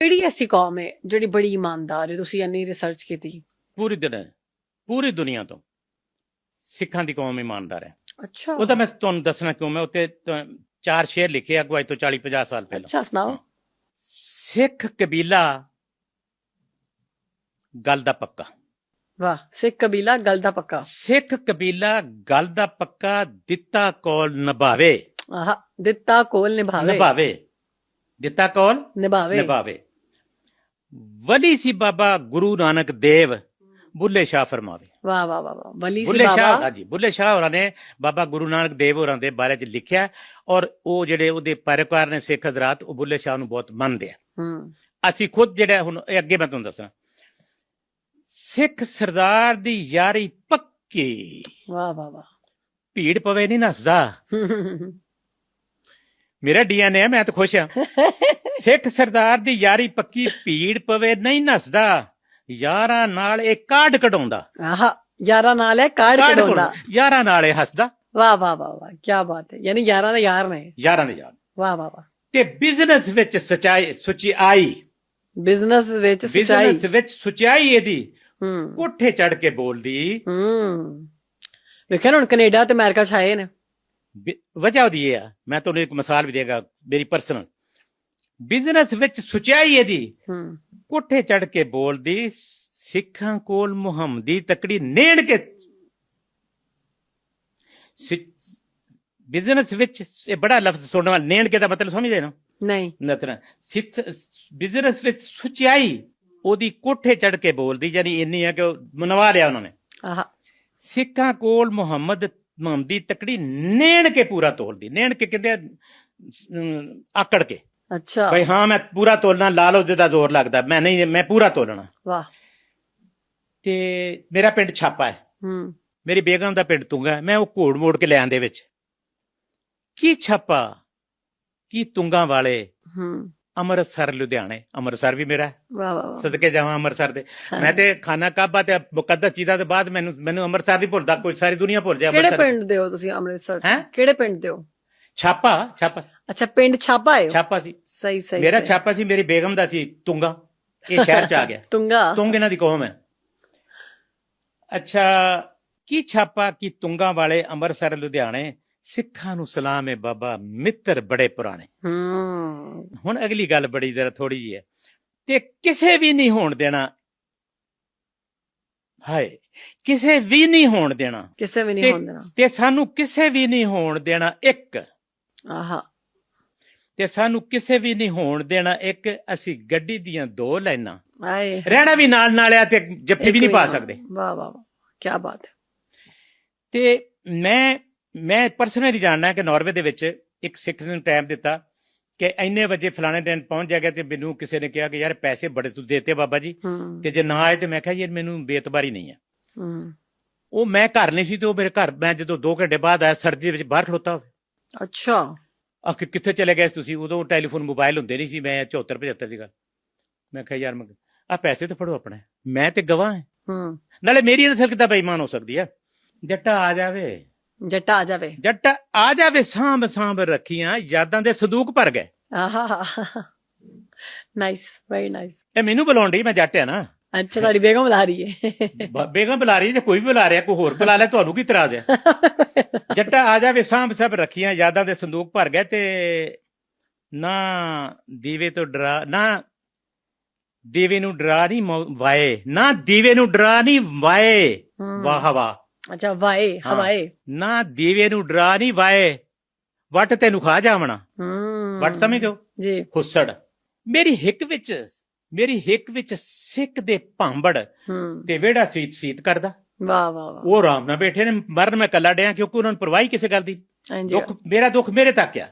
ਕਿਹੜੀ ਐਸੀ ਕੌਮ ਹੈ ਜਿਹੜੀ ਬੜੀ ਇਮਾਨਦਾਰ ਹੈ ਤੁਸੀਂ ਇੰਨੀ ਰਿਸਰਚ ਕੀਤੀ। ਪੂਰੀ ਦੁਨੀਆ ਪੂਰੀ ਦੁਨੀਆ ਤੋਂ ਸਿੱਖਾਂ ਦੀ ਕੌਮ ਇਮਾਨਦਾਰ ਹੈ। ਅੱਛਾ। ਉਹ ਤਾਂ ਮੈਂ ਤੁਹਾਨੂੰ ਦੱਸਣਾ ਕਿਉਂ ਮੈਂ ਉੱਤੇ ਚਾਰ ਸ਼ੇਰ ਲਿਖੇ ਕੋਈ ਤੋਂ 40 50 ਸਾਲ ਪਹਿਲਾਂ। ਅੱਛਾ ਸੁਣਾਓ। ਸਿੱਖ ਕਬੀਲਾ ਗੱਲ ਦਾ ਪੱਕਾ। ਵਾਹ ਸਿੱਖ ਕਬੀਲਾ ਗੱਲ ਦਾ ਪੱਕਾ। ਸਿੱਖ ਕਬੀਲਾ ਗੱਲ ਦਾ ਪੱਕਾ ਦਿੱਤਾ ਕੋਲ ਨਿਭਾਵੇ। ਆਹ ਦਿੱਤਾ ਕੋਲ ਨਿਭਾਵੇ। ਨਿਭਾਵੇ। ਦਿੱਤਾ ਕੋਲ ਨਿਭਾਵੇ। ਨਿਭਾਵੇ। ਵਲੀ ਸੀ ਬਾਬਾ ਗੁਰੂ ਨਾਨਕ ਦੇਵ। ਬੁੱਲੇ ਸ਼ਾਹ ਫਰਮਾਵੇ। ਵਾਹ ਵਾਹ ਵਾਹ ਵਲੀ ਸੀ ਬਾਬਾ। ਹਾਂਜੀ ਬੁੱਲੇ ਸ਼ਾਹ ਹੋਰਾਂ ਨੇ ਬਾਬਾ ਗੁਰੂ ਨਾਨਕ ਦੇਵ ਹੋਰਾਂ ਦੇ ਬਾਰੇ ਚ ਲਿਖਿਆ ਔਰ ਉਹ ਜਿਹੜੇ ਉਹਦੇ ਪੈਰੋਕਾਰ ਨੇ ਸਿੱਖ ਹਜ਼ਰਾਤ ਉਹ ਬੁੱਲੇ ਸ਼ਾਹ ਨੂੰ ਬਹੁਤ ਮੰਨਦੇ ਆ। ਹੂੰ। ਅਸੀਂ ਖੁਦ ਜਿਹੜਾ ਹੁਣ ਅੱਗੇ ਮੈਂ ਤੁਹਾਨੂੰ ਦੱਸਣਾ। ਸਿੱਖ ਸਰਦਾਰ ਦੀ ਯਾਰੀ ਪੱਕੀ। ਵਾਹ ਵਾਹ ਵਾਹ। ਭੀੜ ਪਵੇ ਨਹੀਂ ਨਸਦਾ ਮੇਰਾ ਡੀਐਨਏ ਮੈਂ ਤਾਂ ਖੁਸ਼ ਹਾਂ ਸਿੱਖ ਸਰਦਾਰ ਦੀ ਯਾਰੀ ਪੱਕੀ ਭੀੜ ਪਵੇ ਨਹੀਂ ਨਸਦਾ। ਯਾਰਾਂ ਨਾਲ ਇਹ ਕਾਢ ਕਢਾਉਂਦਾ। ਆਹ ਯਾਰਾਂ ਨਾਲ ਹੈ ਕਾਰਡ ਕਾਢ ਕਢਾਉਂਦਾ। ਯਾਰਾਂ ਨਾਲ ਇਹ ਹੱਸਦਾ। ਵਾਹ ਵਾਹ ਵਾਹ ਵਾਹ ਕੀ ਬਾਤ ਹੈ। ਯਾਨੀ ਯਾਰਾਂ ਦੇ ਯਾਰ ਨੇ। ਯਾਰਾਂ ਦੇ ਯਾਰ। ਵਾਹ ਵਾਹ ਵਾਹ। ਤੇ ਬਿਜ਼ਨਸ ਵਿੱਚ ਸਚਾਈ ਸੁਚਾਈ। ਬਿਜ਼ਨਸ ਵਿੱਚ ਸਚਾਈ। ਬਿਜ਼ਨਸ ਵਿੱਚ ਸੁਚਾਈ ਇਹਦੀ। ਹੂੰ। ਕੋਠੇ ਚੜ ਕੇ ਬੋਲਦੀ। ਹੂੰ। ਵੇਖਿਆ ਨਾ ਹੁਣ ਕੈਨੇਡਾ ਤੇ ਅਮਰੀਕਾ ਆਏ ਨੇ। ਵਜ੍ਹਾ ਉਹਦੀ ਇਹ ਆ ਮੈਂ ਤੁਹਾਨੂੰ ਇੱਕ ਮਿਸਾਲ ਵੀ ਦੇਗਾ ਮੇਰੀ ਪਰਸਨਲ ਬਿਜ਼ਨਸ ਵਿੱਚ ਸੁਚਾਈ ਇਹਦੀ। ਹੂੰ। ਕੋਠੇ ਚੜ ਕੇ ਬੋਲਦੀ ਸਿੱਖਾਂ ਕੋਲ ਮੁਹੰਮਦੀ ਤਕੜੀ ਨੇੜ ਕੇ ਬਿਜ਼ਨਸ ਵਿੱਚ ਇਹ ਬੜਾ ਲਫ਼ਜ਼ ਸੁਣਨ ਵਾਲਾ ਨੇੜ ਕੇ ਦਾ ਮਤਲਬ ਸਮਝਦੇ ਨਾ? ਨਹੀਂ। ਨਤਨਾ ਬਿਜ਼ਨਸ ਵਿੱਚ ਸੁਚਾਈ ਉਹਦੀ ਕੋਠੇ ਚੜ ਕੇ ਬੋਲਦੀ ਯਾਨੀ ਇੰਨੀ ਹੈ ਕਿ ਮਨਵਾ ਲਿਆ ਉਹਨਾਂ ਨੇ। ਆਹ। ਸਿੱਖਾਂ ਕੋਲ ਮੁਹੰਮਦ ਮੁਹੰਮਦੀ ਤਕੜੀ ਨੇੜ ਕੇ ਪੂਰਾ ਤੋਲਦੀ ਨੇੜ ਕੇ ਅਮ, ਆਕੜ ਕੇ। ਅੱਛਾ। ਭਾਈ ਹਾਂ ਮੈਂ ਪੂਰਾ ਤੋਲਣਾ ਲਾ ਲਓ ਜਿਹਦਾ ਜ਼ੋਰ ਲੱਗਦਾ ਮੈਂ ਨਹੀਂ ਮੈਂ ਪੂਰਾ ਤੋਲਣਾ। ਵਾਹ। ਤੇ ਮੇਰਾ ਪਿੰਡ ਛਾਪਾ ਹੈ। ਹੂੰ। ਮੇਰੀ ਬੇਗਮ ਦਾ ਪਿੰਡ ਤੁੰਗਾ। ਮੈਂ ਉਹ ਘੋੜ ਮੋੜ ਕੇ ਲੈ ਆਂਦੇ ਵਿੱਚ। ਕੀ ਛਾਪਾ? ਕੀ ਤੁੰਗਾ ਵਾਲੇ? ਹੂੰ। ਅੰਮ੍ਰਿਤਸਰ ਲੁਧਿਆਣੇ। ਅੰਮ੍ਰਿਤਸਰ ਵੀ ਮੇਰਾ। ਵਾਹ ਵਾਹ ਸਦਕੇ ਜਾਵਾਂ ਅੰਮ੍ਰਿਤਸਰ ਦੇ। ਮੈਂ ਤੇ ਖਾਨਾ ਕਾਬਾ ਤੇ ਮੁਕੱਦਸ ਚੀਜ਼ਾਂ ਦੇ ਬਾਅਦ ਮੈਨੂੰ ਮੈਨੂੰ ਅੰਮ੍ਰਿਤਸਰ ਨਹੀਂ ਭੁੱਲਦਾ ਕੋਈ ਸਾਰੀ ਦੁਨੀਆ ਭੁੱਲ ਜਾ ਕਿਹੜੇ ਪਿੰਡ ਦੇ ਹੋ ਤੁਸੀਂ ਅੰਮ੍ਰਿਤਸਰ? ਹੈਂ? ਕਿਹੜੇ ਪਿੰਡ ਦੇ ਹੋ? ਛਾਪਾ ਛਾਪਾ। ਅੱਛਾ ਪਿੰਡ ਛਾਪਾ ਹੈ ਛਾਪਾ ਸੀ। ਸਹੀ ਸਹੀ ਮੇਰਾ। ਛਾਪਾ ਸੀ ਮੇਰੀ ਬੇਗਮ ਦਾ ਸੀ ਤੁੰਗਾ। ਇਹ ਸ਼ਹਿਰ ਚ ਆ ਗਿਆ। ਤੁੰਗਾ। ਤੁੰਗ ਇਹਨਾਂ ਦੀ ਕੌਮ ਹੈ। ਅੱਛਾ ਕੀ ਛਾਪਾ ਕੀ ਤੁੰਗਾ ਵਾਲੇ ਅੰਮ੍ਰਿਤਸਰ ਲੁਧਿਆਣੇ ਸਿੱਖਾਂ ਨੂੰ ਸਲਾਮ ਹੈ ਬਾਬਾ ਮਿੱਤਰ ਬੜੇ ਪੁਰਾਣੇ। ਹੂੰ। ਹੁਣ ਅਗਲੀ ਗੱਲ ਬੜੀ ਜ਼ਰਾ ਥੋੜੀ ਜੀ ਹੈ ਤੇ ਕਿਸੇ ਵੀ ਨਹੀਂ ਹੋਣ ਦੇਣਾ। ਹਾਏ ਕਿਸੇ ਵੀ ਨਹੀਂ ਹੋਣ ਦੇਣਾ। ਕਿਸੇ ਵੀ ਨਹੀਂ ਤੇ, ਹੁੰਦਾ ਤੇ ਸਾਨੂੰ ਕਿਸੇ ਵੀ ਨਹੀਂ ਹੋਣ ਦੇਣਾ ਇੱਕ। ਆਹਾ। ਤੇ ਸਾਨੂੰ ਕਿਸੇ ਵੀ ਨਹੀਂ ਹੋਣ ਦੇਣਾ ਇੱਕ। ਅਸੀਂ ਗੱਡੀ ਦੀਆਂ ਦੋ ਲਾਈਨਾਂ। ਆਏ ਰਹਿਣਾ ਵੀ ਨਾਲ ਨਾਲ ਆ ਤੇ ਜੱਫੀ ਵੀ ਨਹੀਂ ਪਾ ਸਕਦੇ। ਵਾਹ ਵਾਹ ਵਾਹ। ਕੀ ਬਾਤ ਹੈ। ਤੇ ਮੈਂ ਮੈਂ ਪਰਸਨਲੀ ਜਾਣਦਾ ਕਿ ਨਾਰਵੇ ਦੇ ਵਿੱਚ ਇੱਕ ਸਿੱਖ ਨੇ ਟਾਈਮ ਦਿੱਤਾ ਕਿ ਇੰਨੇ ਵਜੇ ਫਲਾਣੇ ਦਿਨ ਪਹੁੰਚ ਜਾਏਗਾ ਤੇ ਮੈਨੂੰ ਕਿਸੇ ਨੇ ਕਿਹਾ ਕਿ ਯਾਰ ਪੈਸੇ ਬੜੇ ਤੂੰ ਦੇਤੇ ਬਾਬਾ ਜੀ ਤੇ ਜੇ ਨਾ ਆਏ ਤੇ ਮੈਂ ਕਿਹਾ ਯਾਰ ਮੈਨੂੰ ਬੇਤਬਾਰੀ ਨਹੀਂ ਹੂੰ। ਉਹ ਮੈਂ ਘਰ ਨਹੀਂ ਸੀ ਤੇ ਉਹ ਮੇਰੇ ਘਰ ਮੈਂ ਜਦੋਂ 2 ਘੰਟੇ ਬਾਅਦ ਆਇਆ ਸਰਦੀ ਦੇ ਵਿੱਚ ਬਾਹਰ ਖਲੋਤਾ ਹੋਵੇ ਅੱਛਾ। ਆ ਕਿ ਕਿੱਥੇ ਚਲੇ ਗਏ ਤੁਸੀਂ? ਉਦੋਂ ਟੈਲੀਫੋਨ ਮੋਬਾਈਲ ਹੁੰਦੇ ਨਹੀਂ ਸੀ ਮੈਂ 74 75 ਦੀ ਗੱਲ। ਮੈਂ ਕਿਹਾ ਯਾਰ ਮੈਂ ਆ ਪੈਸੇ ਤਾਂ ਫੜੋ ਆਪਣੇ। ਮੈਂ ਤੇ ਗਵਾਹ ਹਾਂ। ਨਾਲੇ ਮੇਰੀ ਨਸਲ ਕਿੱਦਾਂ ਬੇਈਮਾਨ ਹੋ ਸਕਦੀ ਹੈ ਜੱਟਾ ਆ ਜਾਵੇ। ਜੱਟਾ ਆ ਜਾਵੇ। ਜੱਟ ਆ ਜਾਵੇ ਸਾਂਭ ਸਾਂਭ ਰੱਖੀਆਂ ਯਾਦਾਂ ਦੇ ਸੰਦੂਕ ਭਰ ਗਏ। ਆਹਾ ਨਾਈਸ ਵੈਰੀ ਨਾਈਸ ਇਹ ਮੈਨੂੰ ਬੁਲਾਉਣ ਡਈ ਮੈਂ ਜੱਟ ਆ ਨਾ। ਅੱਛਾ ਤੁਹਾਡੀ ਬੇਗਮ ਬੁਲਾ ਰਹੀ ਹੈ ਬੇਗਮ ਬੁਲਾ ਰਹੀ ਹੈ ਜੇ ਕੋਈ ਵੀ ਬੁਲਾ ਰਿਹਾ ਕੋਈ ਹੋਰ ਬੁਲਾ ਲੈ ਤੁਹਾਨੂੰ ਕੀ ਇਤਰਾਜ਼ ਹੈ? ਜੱਟਾ ਆ ਜਾਵੇ ਸਾਂਭ ਸਭ ਰੱਖੀਆਂ ਯਾਦਾਂ ਦੇ ਸੰਦੂਕ ਭਰ ਗਏ ਤੇ ਨਾ ਦੀਵੇ ਤੋਂ ਡਰਾ ਨਾ ਦੀਵੇ ਨੂੰ ਡਰਾ ਨਹੀਂ ਵਾਏ ਨਾ ਦੀਵੇ ਨੂੰ ਡਰਾ ਨਹੀਂ ਵਾਏ। ਵਾਹ ਵਾਹ। ਅੱਛਾ ਵਾਏ ਹਾਂ। ਹਵਾਏ। ਨਾ ਦੀਵੇ ਨੂੰ ਡਰਾ ਨਹੀਂ ਵਾਏ। ਵਟ ਤੈਨੂੰ ਖਾ ਜਾਵਣਾ। ਹੂੰ। ਵਟ ਸਮਝੋ ਜੀ। ਹੁੱਸੜ। ਮੇਰੀ ਹਿੱਕ ਵਿੱਚ ਮੇਰੀ ਹਿੱਕ ਵਿੱਚ ਸਿੱਖ ਦੇ ਭਾਂਬੜ ਹੂੰ। ਤੇ ਵਿਹੜਾ ਸੀਤ ਸੀਤ ਕਰਦਾ। ਵਾਹ ਵਾਹ ਵਾਹ। ਉਹ ਆਰਾਮ ਨਾਲ ਬੈਠੇ ਨੇ ਮਰਨ ਮੈਂ ਕੱਲਾ ਡਿਆ ਕਿਉਂਕਿ ਉਹਨਾਂ ਨੂੰ ਪਰਵਾਹੀ ਕਿਸੇ ਗੱਲ ਦੀ। ਹਾਂਜੀ। ਦੁੱਖ ਮੇਰਾ ਦੁੱਖ ਮੇਰੇ ਤੱਕ ਆ।